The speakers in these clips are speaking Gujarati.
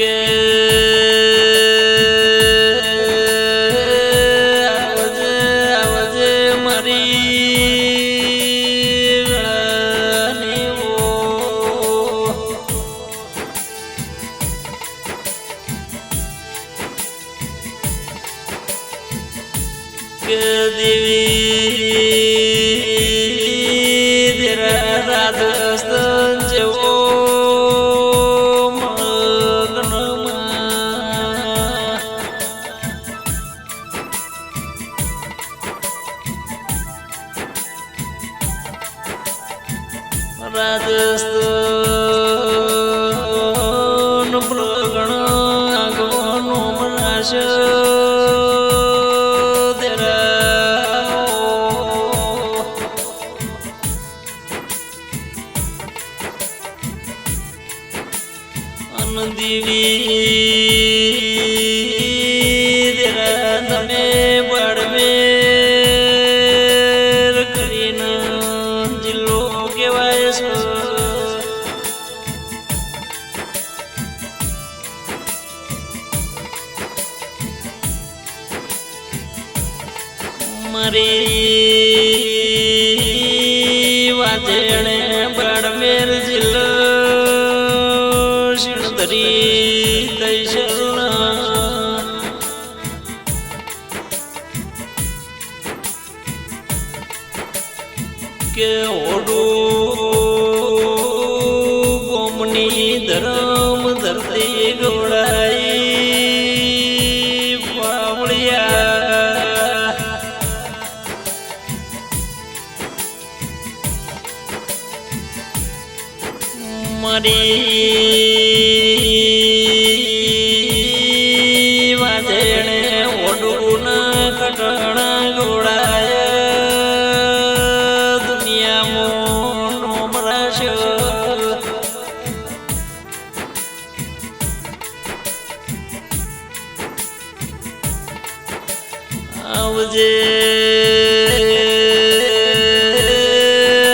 કે અનદીવી શિણધરી તૈસલના કે ઓડું ગોમની ધરમ ધરતી ગોળાઈ પાવળિયા મારી આવજે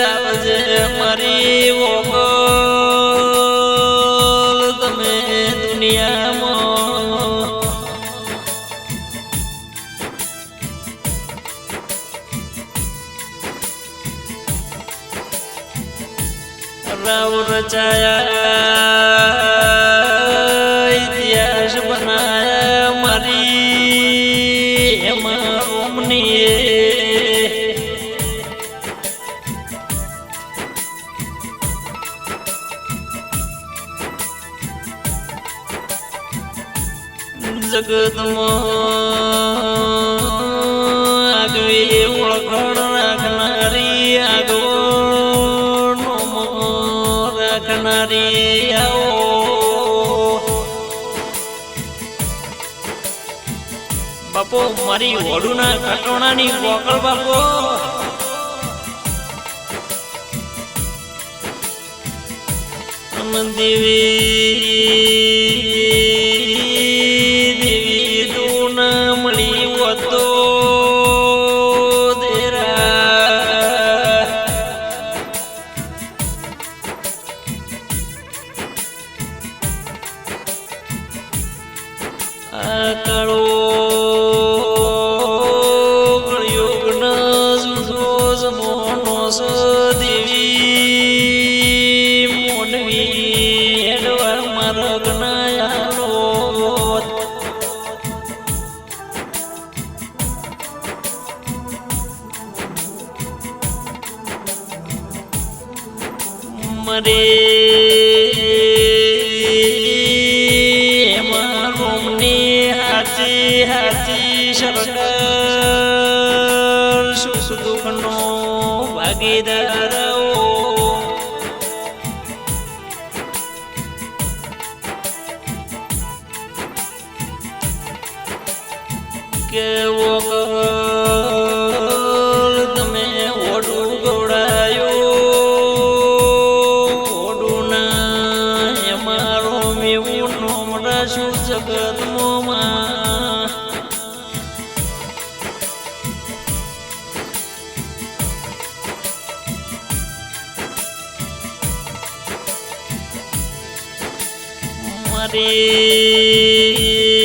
આવજે મારી ઓગો તમે દુનિયામાં રાવ રચાયા. જગતમાં આગવી ઓળખાણ રાખનારી આગવો નોમો રાખનારી આવો બાપો, મારી વડુના કટોણાની બોકળ બાપો. દેવી. જમોનો સ દેવી મોનવી હેડવા માર્ગ ના આલો મરે એમાં રોમની ભાગીદાર કેવો તમે ઓડું ગવડાયો ઓડું ના અમારો મેવું નોમરા શું જગત हरे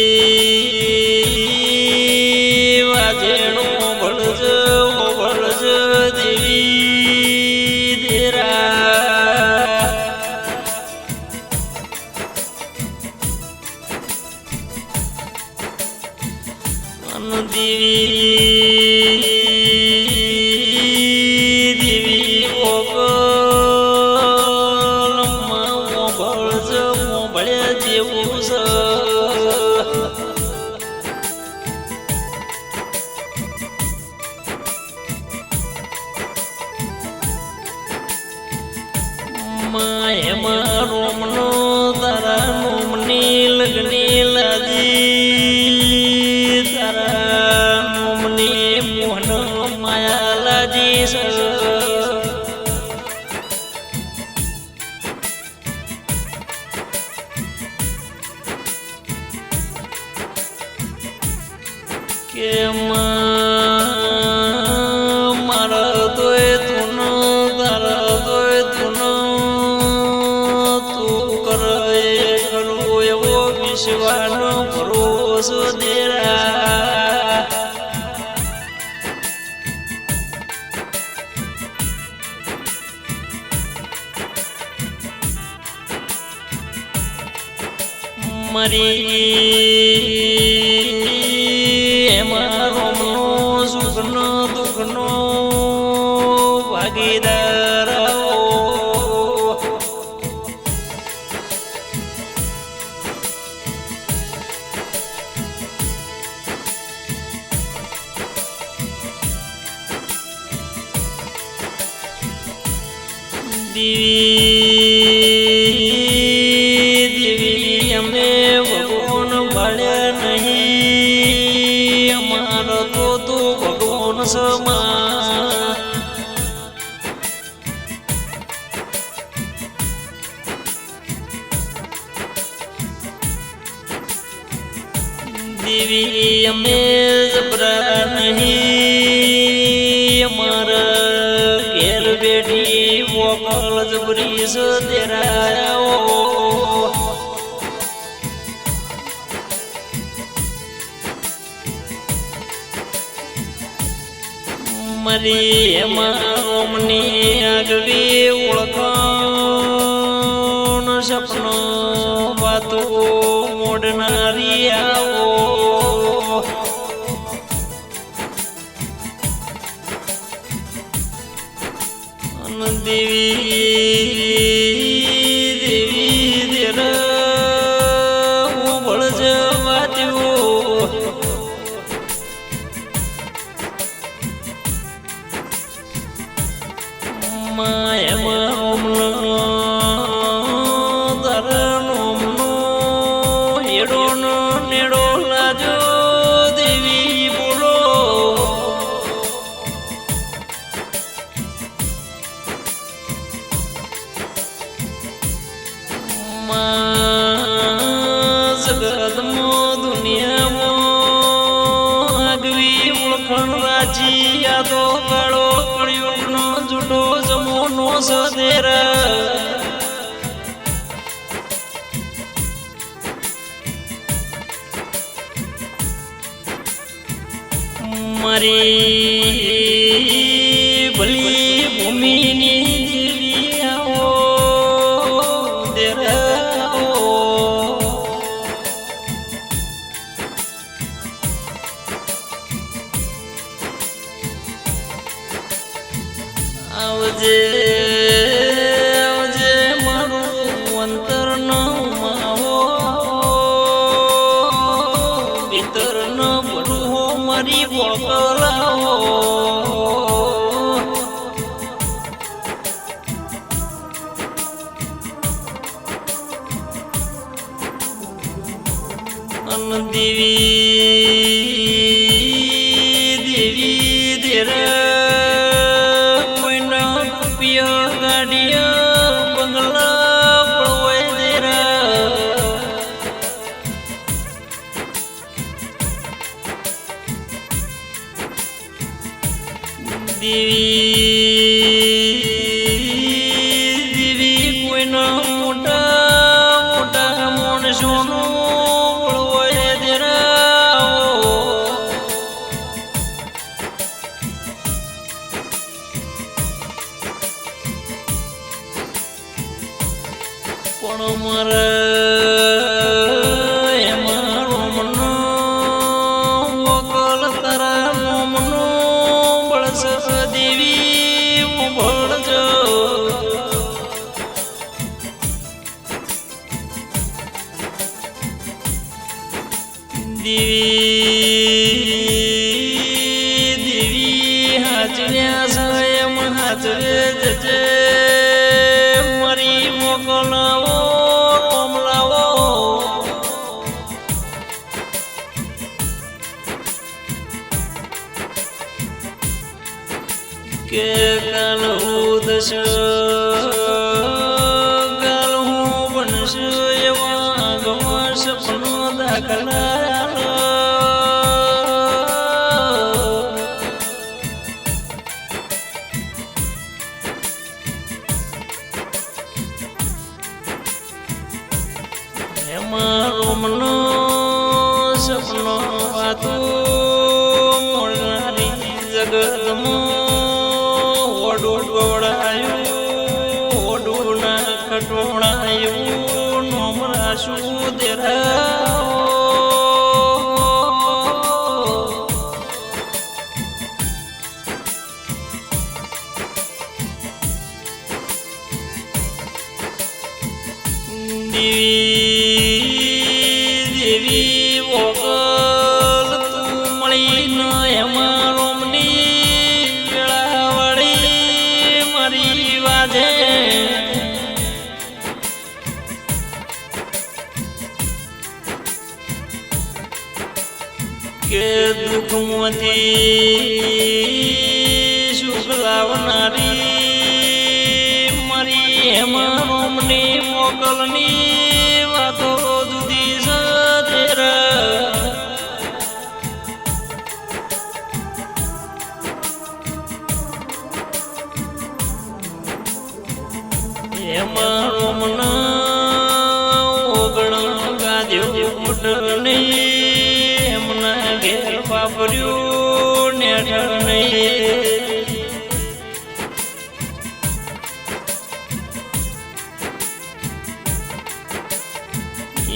રોમનો તારા રોમની લગની લાજી. તારા રોમની મોહનો માયા લાજી કેમ મરી. મારો સુખનો દુઃખનો ભાગીદાર. દીવી zama દેવી અમે જબરા અમારા ઘેર બેઠી મોકલ જબરી સદેરાયા બધી એમાં ઓમની આગવી ઓળખ સપનું. my સોનેર મરી ફરી મોકલાવો દેવી. દીવી દીવી કોઈનો મોટા મોટા મોણ સોનું ઓળવોય જરાવો પણ મારા હાજર્યા સ્વયં હાજરે જજે. મરી મોકલાવો કમલાવો. કે કાલ હું દશ કાલ ખટોણાયું નોમરા શું દેરા દુઃખમાંથી સુખ લાવનારી મારી એમાં રોમની મોકલની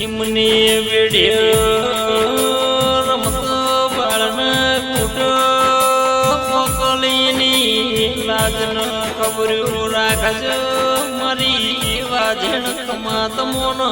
એમની વેડિયો. રમતો બાળના કૂટ. મોકલીની લાજન ખબર્યું રાખજો. મારી વાજણ કમાત તમોનો